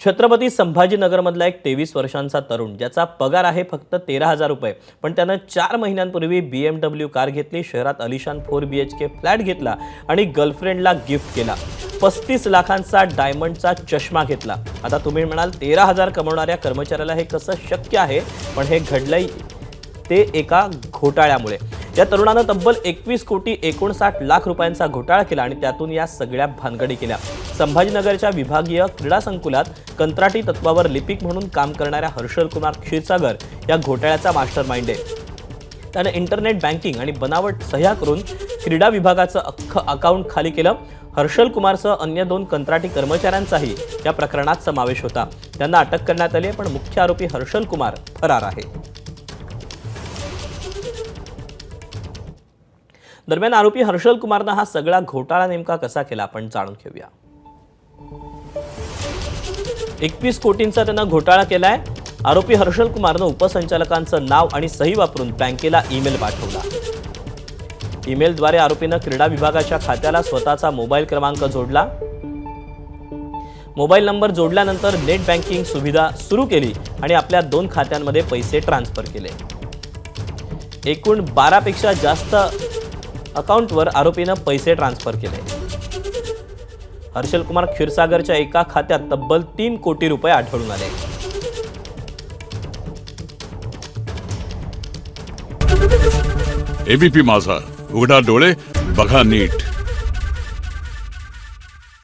छत्रपती संभाजीनगरमधला एक तेवीस वर्षांचा तरुण ज्याचा पगार आहे फक्त तेरा हजार रुपये पण त्यानं चार महिन्यांपूर्वी बी एम डब्ल्यू कार घेतली शहरात अलिशान four B H K flat घेतला आणि गर्लफ्रेंडला गिफ्ट केला. पस्तीस लाखांचा डायमंडचा चष्मा घेतला. आता तुम्ही म्हणाल तेरा हजार कमवणाऱ्या कर्मचाऱ्याला हे कसं शक्य आहे? पण हे घडलंय ते एका घोटाळ्यामुळे. या तरुणानं तब्बल एकवीस कोटी एकोणसाठ लाख रुपयांचा घोटाळा केला आणि त्यातून या सगळ्या भानगडी केल्या. संभाजीनगरच्या विभागीय क्रीडा संकुलात कंत्राटी तत्वावर लिपिक म्हणून काम करणाऱ्या हर्षल कुमार क्षीरसागर या घोटाळ्याचा मास्टर माइंड आहे. त्यानं इंटरनेट बँकिंग आणि बनावट सह्या करून क्रीडा विभागाचं अख्खं अकाउंट खाली केलं. हर्षल कुमारसह अन्य दोन कंत्राटी कर्मचाऱ्यांचाही या प्रकरणात समावेश होता. त्यांना अटक करण्यात आली पण मुख्य आरोपी हर्षल कुमार फरार आहे. दरम्यान आरोपी हर्षल कुमारनं हा सगळा घोटाळा नेमका कसा केला? आपण जाणून घेऊया. एकवीस कोटींचा त्यानं घोटाळा केलाय. आरोपी हर्षल कुमारनं उपसंचालकांचं नाव आणि सही वापरून बँकेला ईमेल पाठवला. ईमेलद्वारे आरोपीनं क्रीडा विभागाच्या खात्याला स्वतःचा मोबाईल क्रमांक जोडला. मोबाईल नंबर जोडल्यानंतर नेट बँकिंग सुविधा सुरू केली आणि आपल्या दोन खात्यांमध्ये पैसे ट्रान्सफर केले. एकूण बारापेक्षा जास्त अकाउंटवर आरोपीनं पैसे ट्रान्सफर केले. हर्षल कुमार क्षीरसागरच्या एका खात्यात तब्बल तीन कोटी रुपये आढळून आले. एबीपी माझा. उघडा डोळे बघा नीट.